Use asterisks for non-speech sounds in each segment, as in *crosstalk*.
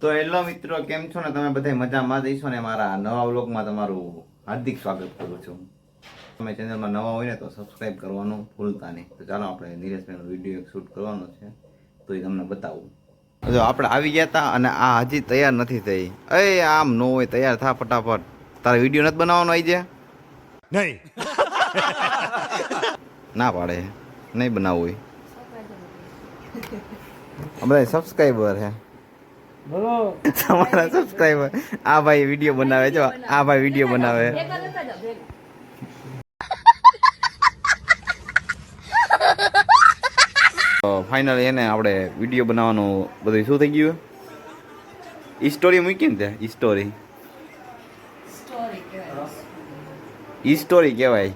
તો હેલો મિત્રો કેમ છો ને? તમે બધા મજામાં જઈશો ને? મારા નવા વ્લોગમાં તમારું હાર્દિક સ્વાગત કરું છું. તમે ચેનલમાં નવા હોય ને તો સબસ્ક્રાઈબ કરવાનું ભૂલતા નહીં. તો ચાલો આપણે નીરજભાઈનો વીડિયો એક શૂટ કરવાનો છે. તો એ તમને બતાવું. જો આપણે આવી ગયા હતા અને આ હજી તૈયાર નથી થઈ. એ આમ નો હોય તૈયાર થા ફટાફટ. તારે વીડિયો નથી બનાવવાનો આવી જાય નહીં. *laughs* ના પાડે. નહીં બનાવવું હોય. બધા સબસ્ક્રાઈબર હે. તમારા સબસ્ક્રાઈબર આ ભાઈ વીડિયો બનાવે જો આ ભાઈ વીડિયો બનાવે. ફાઇનલી એને આપણે વીડિયો બનાવવાનું બધું શું થઈ ગયું? ઈ સ્ટોરી મૂકી ને ત્યાં ઈ સ્ટોરી ઈ સ્ટોરી કહેવાય.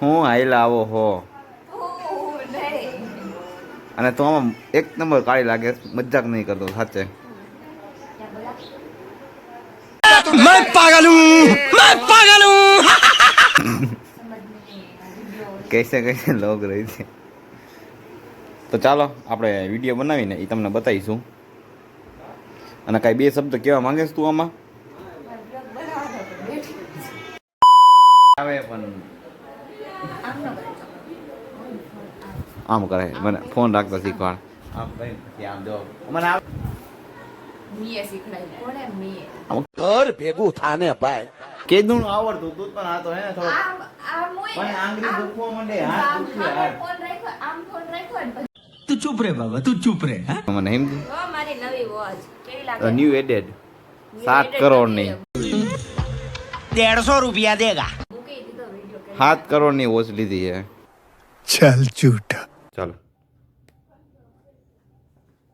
હું હાઈલા આવો હો. અને તો આમાં એક નંબર કાળી લાગે મજાક નહીં કરતો સાચે मैं पागल हूँ मैं पागल हूँ कैसे कैसे લોગ રહી છે તો ચાલો આપણે વિડીયો બનાવીને એ તમને બતાવીશું અને કાંઈ બે શબ્દ કહેવા માંગે છે તું આમાં આવે પણ આમ કરે મને ફોન રાખતા શીખવાડ આમ ભાઈ ઘર ભેગું થાને ભાઈ કેદું આવડતું તું પણ આ તો હે પણ આંગળી દુખવા માંડે હાથ દુખે હાથ આમ ફોન રાખ્યો તું ચૂપ રે બાબા તું ચૂપ રે મને એમ ઓ મારી નવી વોચ કેવી લાગે ન્યુ એડેડ 7 કરોડની 150 રૂપિયા દેગા 7 કરોડની વોચ લીધી છે ચાલ ચૂટા ચાલો.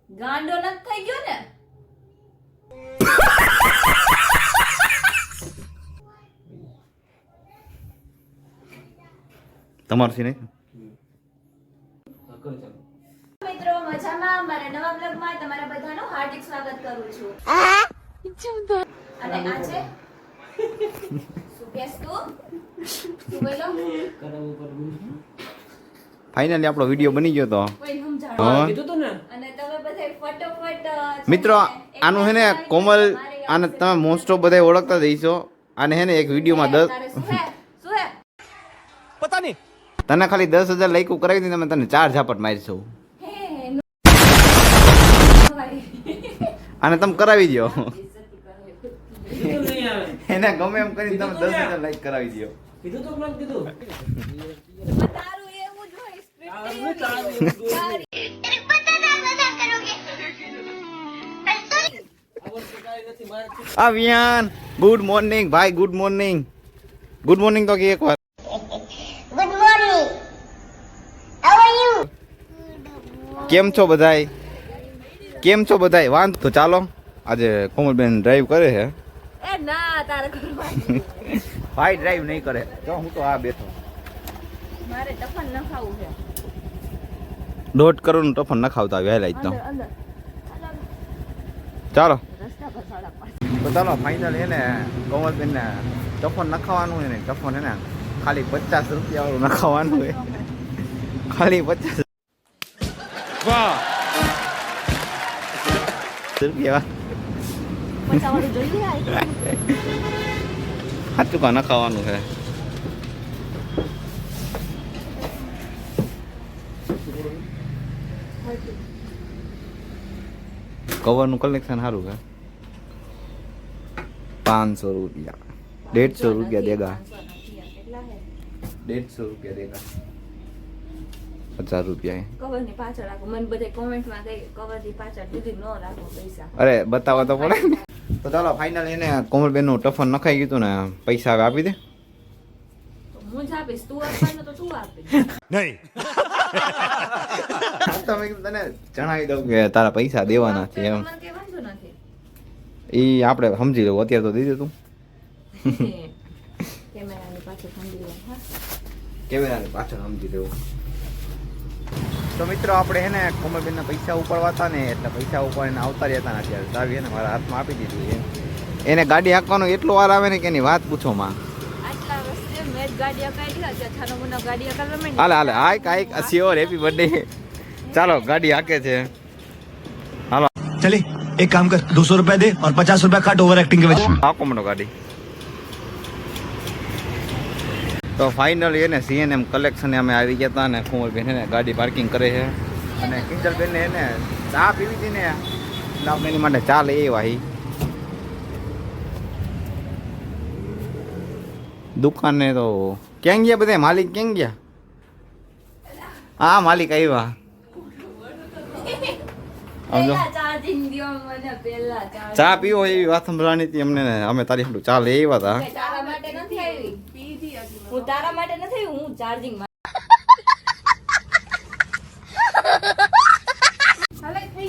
ગાંડો નત થઈ ગયો ને? તમારું છે નહીં મિત્રો મજામાં? મારા નવા બ્લોગમાં તમારા બધાનું હાર્દિક સ્વાગત કરું છું. અને આજે શું કહેશ તું? શું બોલો? ફાઇનલી આપણો વીડિયો બની ગયો તો. મિત્રો આનું હે ને કોમલ અને તમે મોસ્ટ ઓફ બધા ઓળખતા જઈશો. અને હે ને એક વિડીયોમાં દસ તને ખાલી દસ હજાર લાઈકું કરાવી દીધી તમે તને ચાર ઝાપટ મારીશું. અને તમે કરાવી દો એને ગમે એમ કરી તમે દસ હજાર લાઈક કરાવી દો કીધું તો કીધું? જ હોય script એવી હોય. તારી- આ વિયાન ગુડ મોર્નિંગ ભાઈ ગુડ મોર્નિંગ ગુડ મોર્નિંગ તો કે એક વાર. Good morning. How are કેમ છો બધાય? કેમ છો બધાય? વાંધ તો ચાલો. આજે કોમલબેન ડ્રાઈવ કરે છે. એ ના તારે *laughs* ભાઈ ડ્રાઈવ નહીં કરે. તો હું તો આ બેઠો. મારે ટફન ન ખાવું છે. દોઢ કરોડનું ટફન ન ખાવતા વહેલા તો ચાલો. રસ્તા પર સાડા પાંચ. તો ચાલો ફાઇનલ એને કોમલબેન ને ટફન નખાવાનું ને ટફન એને ખાલી પચાસ રૂપિયા વાળું નખાવાનું હોય. ખાલી પચાસ वाह રૂપિયા સાચું કા નખાવાનું છે? કવરનું કલેક્શન સારું છે. પાંચસો રૂપિયા. દેડસો રૂપિયા દેગા. દેડસો રૂપિયા દેગા. પચાસ રૂપિયા કવરની પાછળ રાખો. મને બધે કોમેન્ટમાં કહે કવરની પાછળ દીદી ન રાખો પૈસા. અરે બતાવવા તો પડે તો ચાલો ફાઇનલ એને કોમલબેનનું ટફન નખાઈ ગયું ને. પૈસા આપી દે. હું જ આપીશ. તું આપવાનું તો તું આપીશ नहीं *laughs* તમે તને જણાવી દઉં કે તારા પૈસા દેવાના છે એમ. એ આપણે સમજી લઉં અત્યારે તો દીધું તું. *laughs* કેમેરાની પાછળ સમજી લેવું તો મિત્રો આપણે હે ને કોમલબેનના પૈસા ઉપાડવા હતા ને એટલે પૈસા ઉપાડીને આવતા રહ્યા હતા ને અત્યારે. ચાવી ને મારા હાથમાં આપી દીધી એને ગાડી હાંકવાનો એટલો વાર આવે ને કે એની વાત પૂછો માં હાલે હાલે હાય કાઈક સ્યોર હેપી બર્થડે ચાલો ગાડી હાકે છે. હાલો. ચલે એક કામ કર 200 રૂપિયા દે ઓર 50 રૂપિયા કાટ ઓવર એક્ટિંગ કે વચ્ચે હાકો મનો ગાડી. તો ફાઇનલી એને સીએનએમ કલેક્શને અમે આવી ગયા હતા ને કુંવરબેન એને ગાડી પાર્કિંગ કરે છે. અને કિંજલબેનને એને ચા પીવી હતી ને એટલે એની માટે ચા લઈ આવી દુકાને તો ક્યાં ગયા બધા? માલિક ક્યાં ગયા? હા માલિક આવ્યા. ચા પીવો એવી વાત સંભળાણી હતી અમને. અમે તારી હાટુ ચા લઈ આવ્યા હતા તારા માટે નથી આવી હું તારા માટે નથી આવી, હું ચાર્જિંગ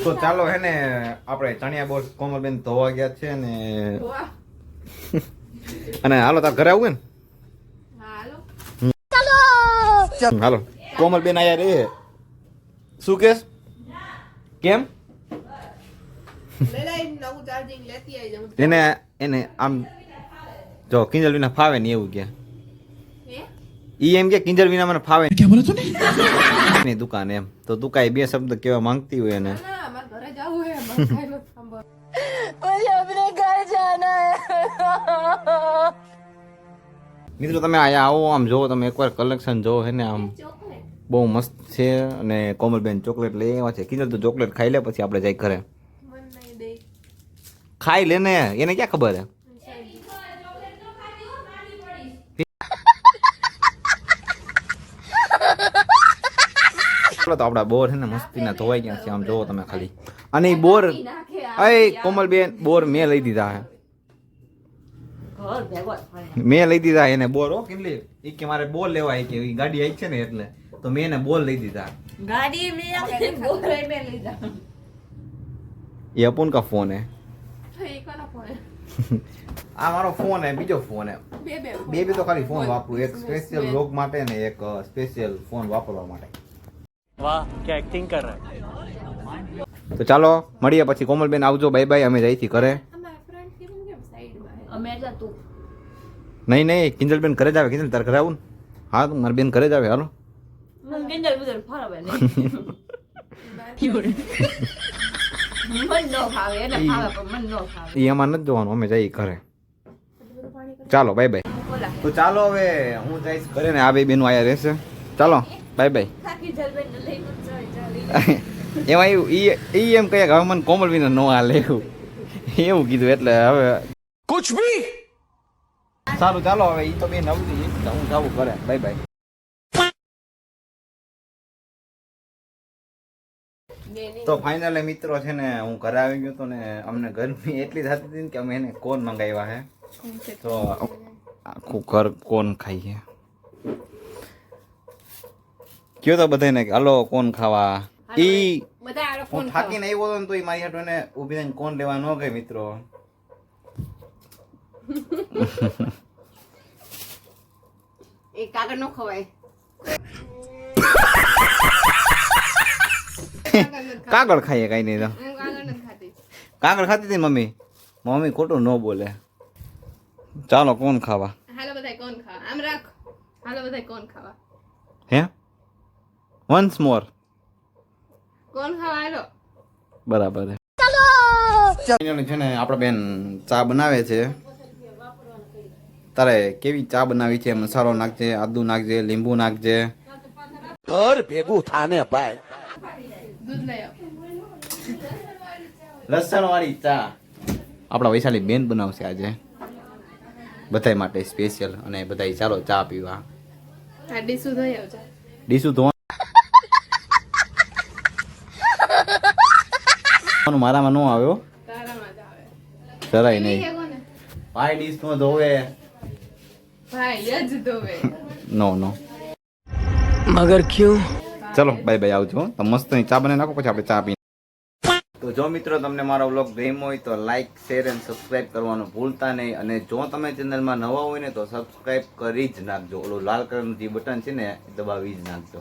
તો ચાલો. હે ને આપણે ચણિયા બોલ કોમલબેન ધોવા ગયા છે ને. અને હાલો તાર ઘરે આવું ને? ચાલ. હાલો. કોમલ બેન આયા રે શું કેસ? કેમ? એને એને આમ જો કિંજલ વિના ફાવે ને એવું કે. ઈ એમ કે કિંજલ વિના મને ફાવે કે બોલે તું ને? દુકાન એમ. તો તું કાઈ બે શબ્દ કેવા માંગતી હોય ને ઓય આપણે ઘર જાના હે મિત્રો તમે અહીંયા આવો આમ જોવો તમે એકવાર કલેક્શન જોવો હે ને આમ બહુ મસ્ત છે અને કોમલબેન ચોકલેટ લઈ આવ્યા છે. કીધું તો ચોકલેટ ખાઈ લે પછી આપણે જાય ઘરે. ખાઈ લે ને એને ક્યાં ખબર હે? તો આપણા બોર છે ને મસ્તીના ધોવાઈ ગયા છે. આમ જોવો તમે ખાલી. અને બોર અય કોમલબેન બોર મેં લઈ દીધા હે. મેં લઈ દીધા એને બોલ હો કેટલી ઈ કે મારે બોલ લેવા ઈ કે ઈ ગાડી આવી છે ને એટલે તો મેં એને બોલ લઈ દીધા ગાડી મેં આપી બોરે મેં લીધા એ અપુન કા ફોન હે આ મારો ફોન હે બીજો ફોન હે બે બે તો ખાલી ફોન વાપરું એક સ્પેશિયલ વ્લોગ માટે ને એક સ્પેશિયલ ફોન વાપરવા માટે वाह क्या एक्टिंग कर रहा है તો ચાલો મળીએ પછી કોમલબેન આવજો બાય બાય અમે જઈથી ઘરે અમે એટલે તું. નહીં નહીં કિંજલબેન ઘરે જ આવે. કિંજલ તારે ઘરે આવું ને? હા તું મારી બેન ઘરે જ આવે. હાલો. કિંજલ ફરાવે એ એમાં નથી જોવાનું. અમે જઈએ ઘરે. ચાલો બાય બાય. તો ચાલો હવે હું જઈશ ઘરે ને આ બે બેનું આયા રહેશે. ચાલો બાય બાય. *laughs* એમાં ઈ એમ કહે હવે મને કોમલ વિના નો આ લેવું એવું કીધું એટલે હવે કુછ ભી સારું ચાલો હવે ઈ તો બે નવતી હું જાવું ઘરે. બાય બાય તો ફાઇનલી મિત્રો છે ને હું ઘરે આવી ગયો તો ને અમને ગરમી એટલી થતી હતી કે અમે એને કોન મંગાવ્યા હે. તો આખું ઘર કોન ખાઈએ કયો તો બધાને હાલો કોણ ખાવા. ઈ બધા હું થાકીને આવ્યો હતો ને તો એ મારી હાટો એને ઊભી થઈને કોણ લેવા ન ગઈ મિત્રો. *laughs* એ કાગળ નો ખવાય. કાગળ ખાઈએ કઈ નહીં તો. કાગળ ખાતી. હતી મમ્મી? મમ્મી ખોટું ન બોલે. ચાલો કોણ ખાવા? હાલો બધાય કોણ ખાવા? આમ રાખ. હાલો બધાય કોણ ખાવા? હે? Once more. બરાબર છે. બેન ચા બનાવે છે. તારે કેવી ચા બનાવી છે? મસાલો નાખજે આદુ નાખજે લીંબુ નાખજે. ઘર ભેગું થાને ભાઈ. લસણ વાળી ચા. આપડા વૈશાલી બેન બનાવશે આજે. બધા માટે સ્પેશિયલ અને બધા ચાલો ચા પીવા. ડીસુ ધોઈ ડીસુ ધોવા મારામાં ન આવ્યો. જરાય નહીં. ભાઈ ડીશ નો ધોવે. *laughs* નો નો. મગર ક્યું? ચલો બાય બાય આવજો તો મસ્ત ચા બને નાખો પછી આપણે ચા પી તો જો મિત્રો તમને મારો વ્લોગ ગેમ હોય તો લાઇક શેર એન્ડ સબસ્ક્રાઇબ કરવાનું ભૂલતા નહીં. અને જો તમે ચેનલમાં નવા હોય ને તો સબસ્ક્રાઇબ કરી જ નાખજો. ઓલું લાલ કલરનું જે બટન છે ને દબાવી જ નાખજો.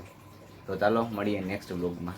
તો ચાલો મળીએ નેક્સ્ટ વ્લોગમાં.